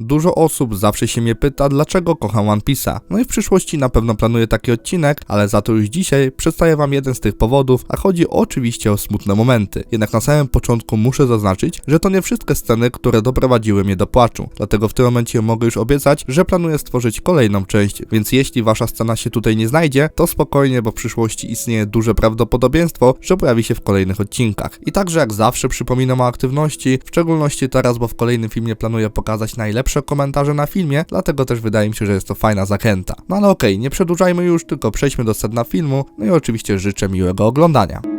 Dużo osób zawsze się mnie pyta, dlaczego kocham One Piece'a. No i w przyszłości na pewno planuję taki odcinek, ale za to już dzisiaj przedstawię wam jeden z tych powodów, a chodzi oczywiście o smutne momenty. Jednak na samym początku muszę zaznaczyć, że to nie wszystkie sceny, które doprowadziły mnie do płaczu. Dlatego w tym momencie mogę już obiecać, że planuję stworzyć kolejną część, więc jeśli wasza scena się tutaj nie znajdzie, to spokojnie, bo w przyszłości istnieje duże prawdopodobieństwo, że pojawi się w kolejnych odcinkach. I także jak zawsze przypominam o aktywności, w szczególności teraz, bo w kolejnym filmie planuję pokazać najlepsze komentarze na filmie, dlatego też wydaje mi się, że jest to fajna zachęta. No ale okej, nie przedłużajmy już, tylko przejdźmy do sedna filmu, no i oczywiście życzę miłego oglądania.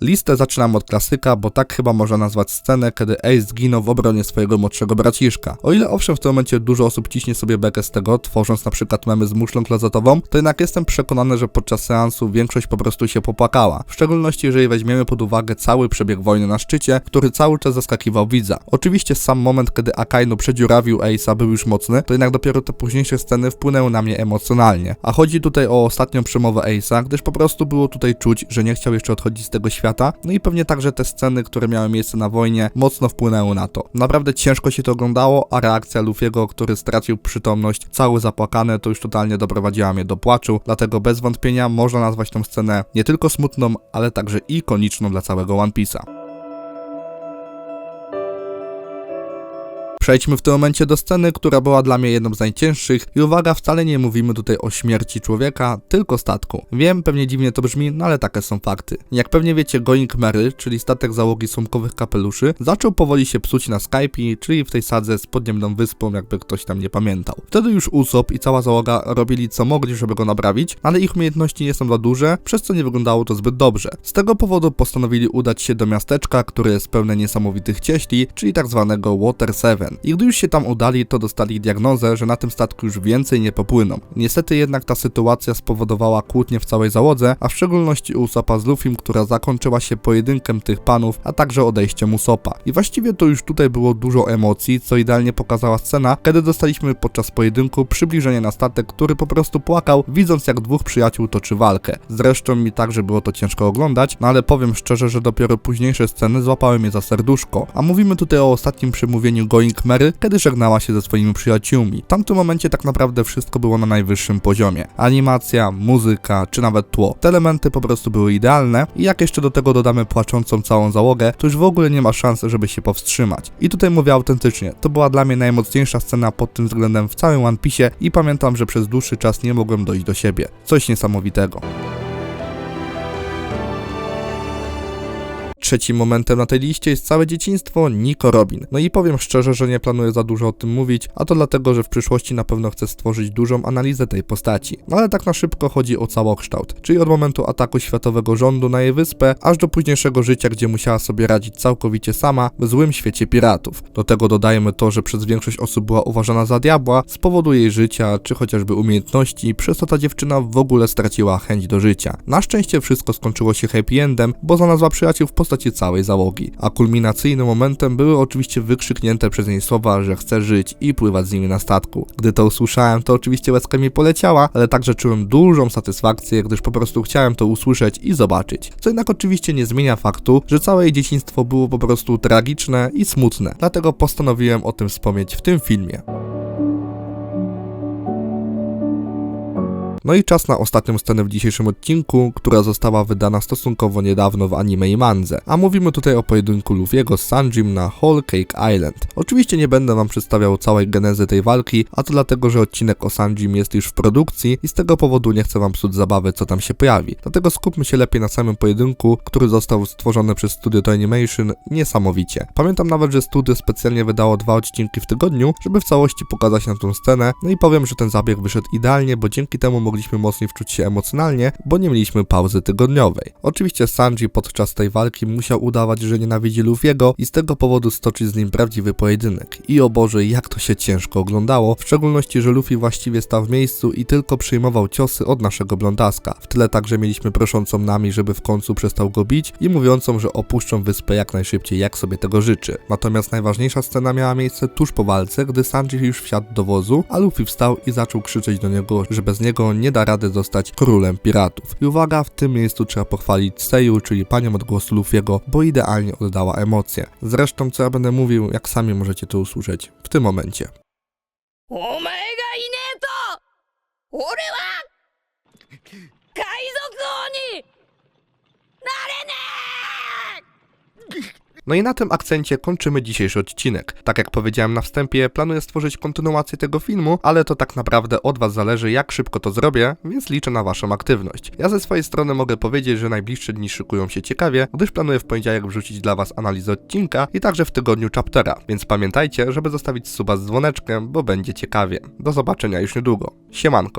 Listę zaczynam od klasyka, bo tak chyba można nazwać scenę, kiedy Ace zginął w obronie swojego młodszego braciszka. O ile owszem w tym momencie dużo osób ciśnie sobie bekę z tego, tworząc na przykład memy z muszlą klozetową, to jednak jestem przekonany, że podczas seansu większość po prostu się popłakała. W szczególności jeżeli weźmiemy pod uwagę cały przebieg wojny na szczycie, który cały czas zaskakiwał widza. Oczywiście sam moment, kiedy Akainu przedziurawił Ace'a był już mocny, to jednak dopiero te późniejsze sceny wpłynęły na mnie emocjonalnie. A chodzi tutaj o ostatnią przemowę Ace'a, gdyż po prostu było tutaj czuć, że nie chciał jeszcze odchodzić z tego świata świata. No i pewnie także te sceny, które miały miejsce na wojnie, mocno wpłynęły na to. Naprawdę ciężko się to oglądało, a reakcja Luffy'ego, który stracił przytomność, cały zapłakany, to już totalnie doprowadziła mnie do płaczu, dlatego bez wątpienia można nazwać tą scenę nie tylko smutną, ale także ikoniczną dla całego One Piece'a. Przejdźmy w tym momencie do sceny, która była dla mnie jedną z najcięższych i uwaga, wcale nie mówimy tutaj o śmierci człowieka, tylko statku. Wiem, pewnie dziwnie to brzmi, no ale takie są fakty. Jak pewnie wiecie, Going Mary, czyli statek załogi sumkowych kapeluszy, zaczął powoli się psuć na Skype, czyli w tej sadze z podniemną wyspą, jakby ktoś tam nie pamiętał. Wtedy już Usopp i cała załoga robili co mogli, żeby go naprawić, ale ich umiejętności nie są za duże, przez co nie wyglądało to zbyt dobrze. Z tego powodu postanowili udać się do miasteczka, które jest pełne niesamowitych cieśli, czyli tak zwanego Water 7. I gdy już się tam udali, to dostali diagnozę, że na tym statku już więcej nie popłyną. Niestety jednak ta sytuacja spowodowała kłótnie w całej załodze, a w szczególności Usoppa z Luffym, która zakończyła się pojedynkiem tych panów, a także odejściem Usopa. I właściwie to już tutaj było dużo emocji, co idealnie pokazała scena, kiedy dostaliśmy podczas pojedynku przybliżenie na statek, który po prostu płakał, widząc jak dwóch przyjaciół toczy walkę. Zresztą mi także było to ciężko oglądać, no ale powiem szczerze, że dopiero późniejsze sceny złapały mnie za serduszko. A mówimy tutaj o ostatnim przemówieniu Going Mary, kiedy żegnała się ze swoimi przyjaciółmi. W tamtym momencie tak naprawdę wszystko było na najwyższym poziomie. Animacja, muzyka, czy nawet tło. Te elementy po prostu były idealne i jak jeszcze do tego dodamy płaczącą całą załogę, to już w ogóle nie ma szans, żeby się powstrzymać. I tutaj mówię autentycznie, to była dla mnie najmocniejsza scena pod tym względem w całym One Piece i pamiętam, że przez dłuższy czas nie mogłem dojść do siebie. Coś niesamowitego. Trzecim momentem na tej liście jest całe dzieciństwo Nico Robin. No i powiem szczerze, że nie planuję za dużo o tym mówić, a to dlatego, że w przyszłości na pewno chcę stworzyć dużą analizę tej postaci. No ale tak na szybko chodzi o całokształt, czyli od momentu ataku światowego rządu na jej wyspę, aż do późniejszego życia, gdzie musiała sobie radzić całkowicie sama w złym świecie piratów. Do tego dodajemy to, że przez większość osób była uważana za diabła z powodu jej życia, czy chociażby umiejętności, przez co ta dziewczyna w ogóle straciła chęć do życia. Na szczęście wszystko skończyło się happy endem, bo znalazła przyjaciół w postaci postaci całej załogi, a kulminacyjnym momentem były oczywiście wykrzyknięte przez niej słowa, że chce żyć i pływać z nimi na statku. Gdy to usłyszałem, to oczywiście łezka mi poleciała, ale także czułem dużą satysfakcję, gdyż po prostu chciałem to usłyszeć i zobaczyć. Co jednak oczywiście nie zmienia faktu, że całe jej dzieciństwo było po prostu tragiczne i smutne, dlatego postanowiłem o tym wspomnieć w tym filmie. No i czas na ostatnią scenę w dzisiejszym odcinku, która została wydana stosunkowo niedawno w anime i mandze. A mówimy tutaj o pojedynku Luffy'ego z Sanjim na Whole Cake Island. Oczywiście nie będę wam przedstawiał całej genezy tej walki, a to dlatego, że odcinek o Sanjim jest już w produkcji i z tego powodu nie chcę wam psuć zabawy, co tam się pojawi. Dlatego skupmy się lepiej na samym pojedynku, który został stworzony przez Studio Animation niesamowicie. Pamiętam nawet, że studio specjalnie wydało dwa odcinki w tygodniu, żeby w całości pokazać nam tą scenę, no i powiem, że ten zabieg wyszedł idealnie, bo dzięki temu mogli mogliśmy mocniej wczuć się emocjonalnie, bo nie mieliśmy pauzy tygodniowej. Oczywiście Sanji podczas tej walki musiał udawać, że nienawidzi Luffy'ego i z tego powodu stoczyć z nim prawdziwy pojedynek. I o Boże, jak to się ciężko oglądało, w szczególności, że Luffy właściwie stał w miejscu i tylko przyjmował ciosy od naszego blondaska. W tyle także mieliśmy proszącą nami, żeby w końcu przestał go bić i mówiącą, że opuszczą wyspę jak najszybciej, jak sobie tego życzy. Natomiast najważniejsza scena miała miejsce tuż po walce, gdy Sanji już wsiadł do wozu, a Luffy wstał i zaczął krzyczeć do niego, że bez niego nie nie da rady zostać królem piratów. I uwaga, w tym miejscu trzeba pochwalić Seju, czyli panią od głosu Luffy'ego, bo idealnie oddała emocje. Zresztą, co ja będę mówił, jak sami możecie to usłyszeć w tym momencie. お前がいねえと俺は No i na tym akcencie kończymy dzisiejszy odcinek. Tak jak powiedziałem na wstępie, planuję stworzyć kontynuację tego filmu, ale to tak naprawdę od Was zależy, jak szybko to zrobię, więc liczę na Waszą aktywność. Ja ze swojej strony mogę powiedzieć, że najbliższe dni szykują się ciekawie, gdyż planuję w poniedziałek wrzucić dla Was analizę odcinka i także w tygodniu chaptera, więc pamiętajcie, żeby zostawić suba z dzwoneczkiem, bo będzie ciekawie. Do zobaczenia już niedługo. Siemanko.